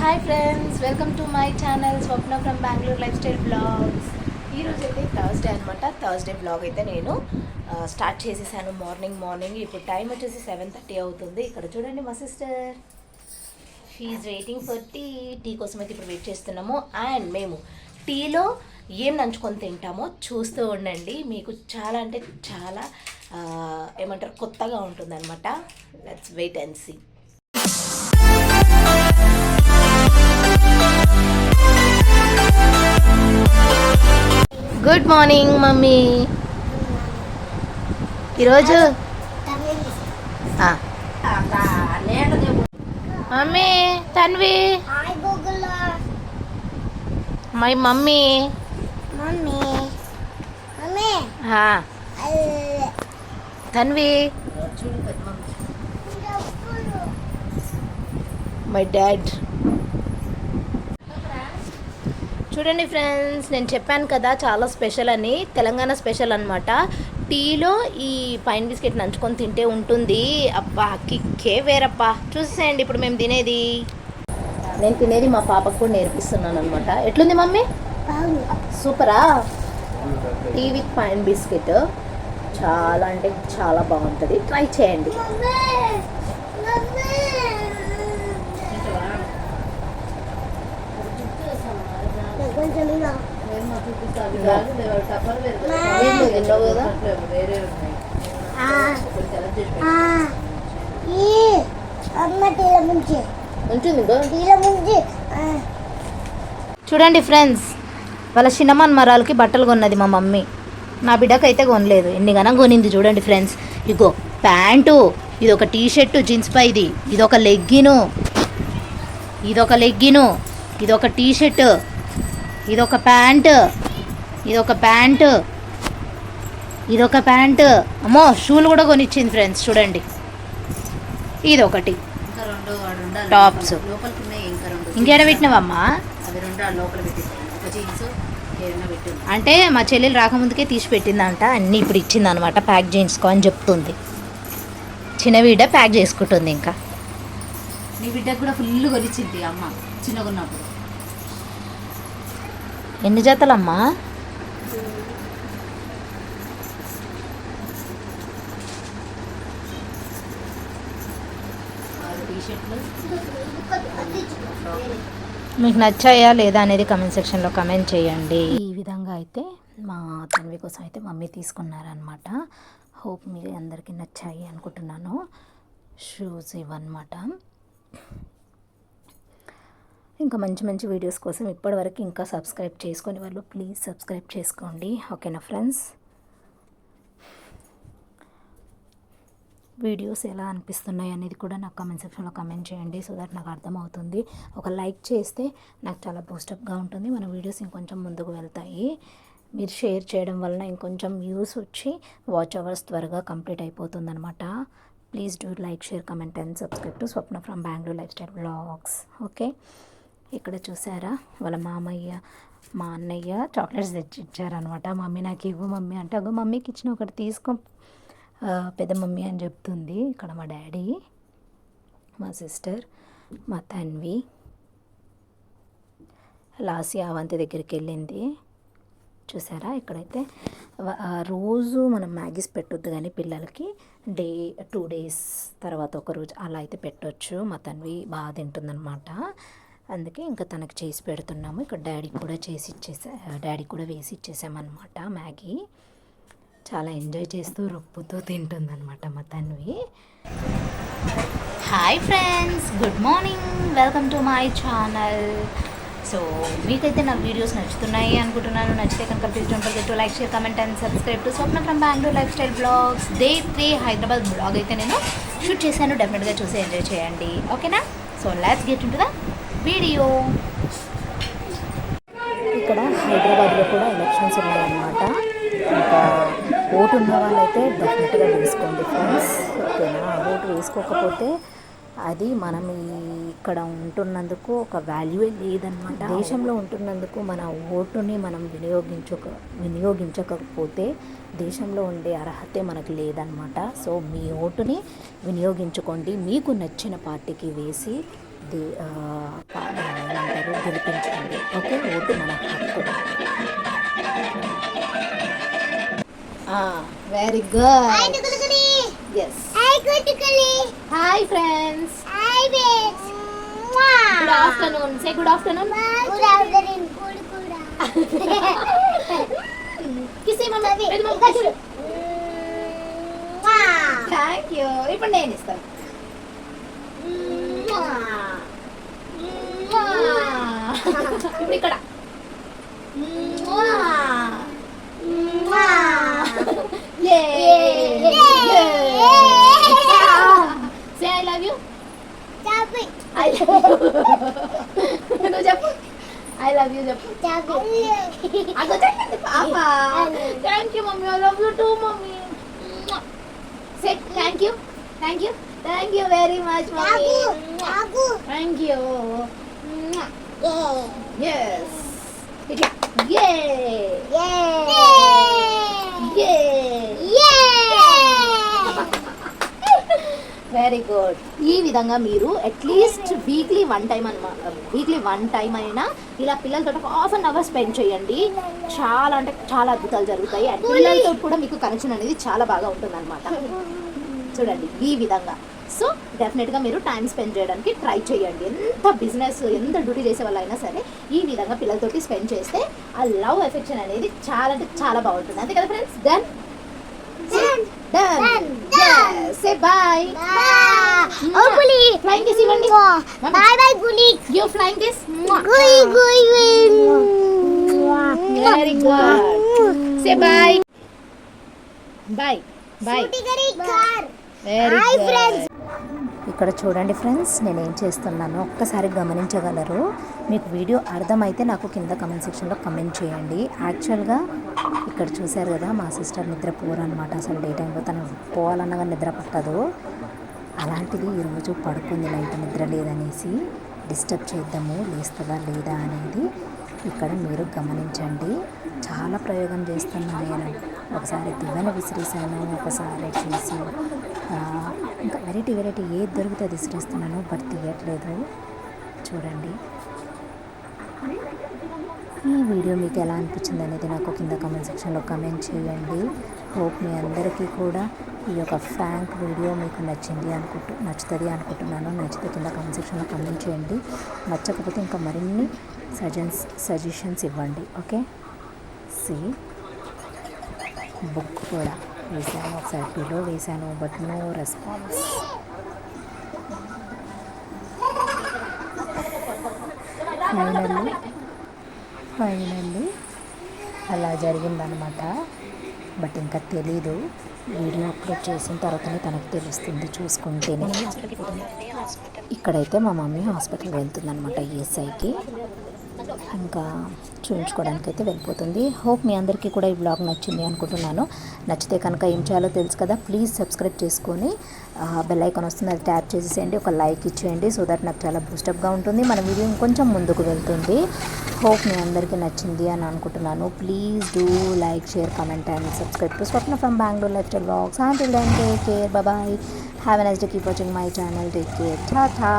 Hi friends welcome to my channel Swapna from Bengaluru lifestyle blogs ఈరోజు అయితే Thursday అనమాట Thursday blog అయితే నేను స్టార్ట్ చేసేసాను మార్నింగ్ మార్నింగ్ ఇప్పుడు టైం వచ్చేసి సెవెన్ థర్టీ అవుతుంది. ఇక్కడ చూడండి మా sister she waiting for tea tea కోసం అయితే ఇప్పుడు వెయిట్ చేస్తున్నాము. అండ్ మేము టీలో ఏం నంచుకొని తింటామో చూస్తూ ఉండండి. మీకు చాలా అంటే చాలా ఏమంటారు కొత్తగా ఉంటుందన్నమాట. Let's wait and see good morning mummy. ఈరోజు. Mummy Tanvi. My mummy. Mummy. Mummy. ఆ, తన్వి. My dad. చూడండి ఫ్రెండ్స్ నేను చెప్పాను కదా చాలా స్పెషల్ అని తెలంగాణ స్పెషల్ అనమాట టీలో ఈ పైన్ బిస్కెట్ నంచుకొని తింటే ఉంటుంది. అబ్బా కిక్కే వేరప్పా. చూసేయండి ఇప్పుడు మేము తినేది. నేను తినేది మా పాపకు కూడా నేర్పిస్తున్నాను అనమాట ఎట్లుంది mummy? సూపరా? Tea with pine biscuit. చాలా అంటే చాలా బాగుంటుంది. ట్రై చేయండి మమ్మీ మమ్మీ కొంచెం ఇలా తిన్నావు కదా ఈ అమ్మ తీల ముంచి ఉంటుంది తీల ముంచి చూడండి ఫ్రెండ్స్ వాళ్ళ చిన్నమన్ మరాలకి బట్టలు కొన్నది మా మమ్మీ. నా బిడ్డకైతే కొనలేదు. ఎన్ని గనం కొనింది చూడండి ఫ్రెండ్స్. ఇగో ప్యాంటు ఇది ఒక టీ షర్టు జీన్స్ పైది ఇది. ఒక లెగ్గిను. ఇదొక లెగ్గిను. ఇదొక టీ షర్ట్ ఇదొక ప్యాంటు. ఇదొక ప్యాంటు. ఇదొక ప్యాంటు. అమ్మో షూలు కూడా కొనిచ్చింది ఫ్రెండ్స్ చూడండి. ఇదొకటి. టాప్స్. లోపలికి ఉన్నాయి ఇంకా రెండు. ఇంకేడ పెట్టినావమ్మా? అంటే మా చెల్లెలు రాకముందుకే తీసి పెట్టిందంట. అన్నీ ఇప్పుడు ఇచ్చింది అనమాట ప్యాక్ చేసుకో అని చెప్తుంది. చిన్న వీడ ప్యాక్ చేసుకుంటుంది ఇంకా. నీ బిడ్డకు కూడా ఫుల్ కొనిచ్చింది అమ్మ చిన్నగా ఉన్నప్పుడు ఎన్ని జతలమ్మా? మీకు నచ్చాయా లేదా అనేది కమెంట్ సెక్షన్లో కమెంట్ చేయండి. ఈ విధంగా అయితే మా తన్వి కోసం అయితే మమ్మీ తీసుకున్నారనమాట హోప్ మీ అందరికీ నచ్చాయి అనుకుంటున్నాను. షూస్ ఇవన్నమాట ఇంకా మంచి మంచి వీడియోస్ కోసం ఇప్పటివరకు ఇంకా సబ్స్క్రైబ్ చేసుకొని వాళ్ళు ప్లీజ్ సబ్స్క్రైబ్ చేసుకోండి. ఓకేనా ఫ్రెండ్స్? వీడియోస్ ఎలా అనిపిస్తున్నాయి అనేది కూడా నాకు కమెంట్ సెక్షన్లో కమెంట్ చేయండి సో దట్ నాకు అర్థమవుతుంది. ఒక లైక్ చేస్తే నాకు చాలా బూస్టప్గా ఉంటుంది. మన వీడియోస్ ఇంకొంచెం ముందుకు వెళ్తాయి. మీరు షేర్ చేయడం వలన ఇంకొంచెం వ్యూస్ వచ్చి వాచ్ అవర్స్ త్వరగా కంప్లీట్ అయిపోతుంది అనమాట please do like share comment and subscribe to Swapna from Bengaluru lifestyle blogs. Okay? ఇక్కడ చూసారా? వాళ్ళ మామయ్య మా అన్నయ్య చాక్లెట్స్ తెచ్చి ఇచ్చారనమాట మమ్మీ నాకు ఇవ్వు మమ్మీ అంటే అగో మమ్మీకి ఇచ్చిన ఒకటి తీసుకో పెద్ద మమ్మీ అని చెప్తుంది ఇక్కడ మా డాడీ మా సిస్టర్ మా తన్వి. లాసి అవంతి దగ్గరికి వెళ్ళింది. చూసారా? ఇక్కడైతే రోజు మనం మ్యాగీస్ పెట్టొద్దు కానీ పిల్లలకి డే టూ డేస్ తర్వాత ఒక రోజు అలా అయితే పెట్టొచ్చు. మా తన్వి బాగా తింటుందన్నమాట. అందుకే ఇంకా తనకు చేసి పెడుతున్నాము. ఇక్కడ డాడీ కూడా చేసి ఇచ్చేసా డాడీ కూడా వేసి ఇచ్చేసామన్నమాట మ్యాగీ. చాలా ఎంజాయ్ చేస్తూ రొప్పుతూ తింటుందన్నమాట మా Tanvi. Hi friends good morning welcome to my channel so మీకైతే నా వీడియోస్ నచ్చుతున్నాయి అనుకుంటున్నాను. నచ్చితే కనుక please don't forget to like share comment and subscribe to Swapna from Bengaluru lifestyle blogs day three Hyderabad blog అయితే నేను షూట్ చేశాను. డెఫినెట్గా చూసి ఎంజాయ్ చేయండి. ఓకేనా so let's get into the video. ఇక్కడ హైదరాబాద్లో కూడా ఎలక్షన్స్ ఉన్నాయన్నమాట. ఇంకా ఓటు ఉన్న వాళ్ళైతే డెఫినెట్గా వేసుకోండి ఫ్రెండ్స్ ఓకేనా? ఓటు వేసుకోకపోతే అది మనం ఇక్కడ ఉంటున్నందుకు ఒక వాల్యూ లేదనమాట దేశంలో ఉంటున్నందుకు మన ఓటుని మనం వినియోగించక వినియోగించకపోతే దేశంలో ఉండే అర్హతే మనకు లేదనమాట సో మీ ఓటుని వినియోగించుకోండి. మీకు నచ్చిన పార్టీకి వేసి దే గెలిపించండి. ఓకే? ఓటు మన హక్కు. Very good yes hi friends hi base good afternoon say good afternoon good afternoon కూడు కూడా కిసి మమ్మీ థ్యాంక్ యూ ఇప్పుడు నేను ఇస్తాను ఇప్పుడు ఇక్కడ సే ఐ లవ్ యూ చాపి ఐ లవ్ నువ్వు చెప్పు ఐ లవ్ యూ చెప్పు చాపి అగో చెప్పండి పాప thank you mummy I love you too mummy say thank you thank you thank you very much mummy చాకు చాకు థ్యాంక్ యూ ఇట్లా యే ఏ ఏ వెరీ గుడ్ ఈ విధంగా మీరు at least weekly one time అనమాట వీక్లీ వన్ టైం అయినా ఇలా పిల్లలతో హాఫ్ అన్ అవర్ స్పెండ్ చేయండి. చాలా అంటే చాలా అద్భుతాలు జరుగుతాయి. అండ్ పిల్లలతో కూడా మీకు కనెక్షన్ అనేది చాలా బాగా ఉంటుంది చూడండి ఈ విధంగా. సో డెఫినెట్గా మీరు టైం స్పెండ్ చేయడానికి ట్రై చేయండి. ఎంత బిజినెస్ ఎంత డ్యూటీ చేసే వాళ్ళైనా సరే ఈ విధంగా పిల్లలతోటి స్పెండ్ చేస్తే ఆ లవ్ ఎఫెక్షన్ అనేది చాలా అంటే చాలా బాగుంటుంది. అంతే కదా friends done very Hi, friends. ఇక్కడ చూడండి ఫ్రెండ్స్ నేను ఏం చేస్తున్నానో ఒక్కసారి గమనించగలరు. మీకు వీడియో అర్థమైతే నాకు కింద కమెంట్ సెక్షన్లో కమెంట్ చేయండి. యాక్చువల్గా ఇక్కడ చూశారు కదా మా సిస్టర్ నిద్ర పోరు అనమాట అసలు డే టైంలో తను పోవాలన్నగా నిద్ర పట్టదు. అలాంటిది ఈరోజు పడుకుంది నైట్ నిద్ర లేదనేసి డిస్టర్బ్ చేద్దాము లేస్తుందా లేదా అనేది ఇక్కడ మీరు గమనించండి. చాలా ప్రయోగం చేస్తున్నాను నేను. ఒకసారి దివ్వెన విసిరేసాను ఒకసారి చేసి ఇంకా వెరైటీ వెరైటీ ఏది దొరికితే అది విసిరేస్తున్నాను బట్ తీయట్లేదు చూడండి. ఈ వీడియో మీకు ఎలా అనిపించింది అనేది నాకు కింద కమెంట్ సెక్షన్లో కమెంట్ చేయండి. హోప్ మీ అందరికీ కూడా ఈ యొక్క ఫ్రాంక్ వీడియో మీకు నచ్చింది అనుకుంటు నచ్చుతుంది అనుకుంటున్నాను. నచ్చితే కింద కమెంట్ సెక్షన్లో కమెంట్ చేయండి. నచ్చకపోతే ఇంకా మరిన్ని సజెన్స్ సజెషన్స్ ఇవ్వండి. ఓకే సి బుక్ కూడా. వేసాను ఒకసారి పిలో వేసాను but no response finally finally అలా జరిగిందనమాట బట్ ఇంకా తెలీదు. వీడియో అప్లోడ్ చేసిన తర్వాతనే తనకు తెలుస్తుంది చూసుకుంటేనే. ఇక్కడైతే మా మమ్మీ హాస్పిటల్ వెళ్తుందనమాట ఈఎస్ఐకి ఇంకా చూపించుకోవడానికి అయితే వెళ్ళిపోతుంది. హోప్ మీ అందరికీ కూడా ఈ బ్లాగ్ నచ్చింది అనుకుంటున్నాను. నచ్చితే కనుక ఏం చేయాలో తెలుసు కదా ప్లీజ్ సబ్స్క్రైబ్ చేసుకొని బెల్ ఐకాన్ వస్తుంది అది ట్యాప్ చేసేయండి ఒక లైక్ ఇచ్చేయండి సో దట్ నాకు చాలా బూస్టప్గా ఉంటుంది. మన వీడియో ఇంకొంచెం ముందుకు వెళ్తుంది. హోప్ మీ అందరికీ నచ్చింది అని అనుకుంటున్నాను. Please do like share comment and subscribe to Swapna from Bengaluru lifestyle blogs and take care bye have a nice day keep watching my channel take care టా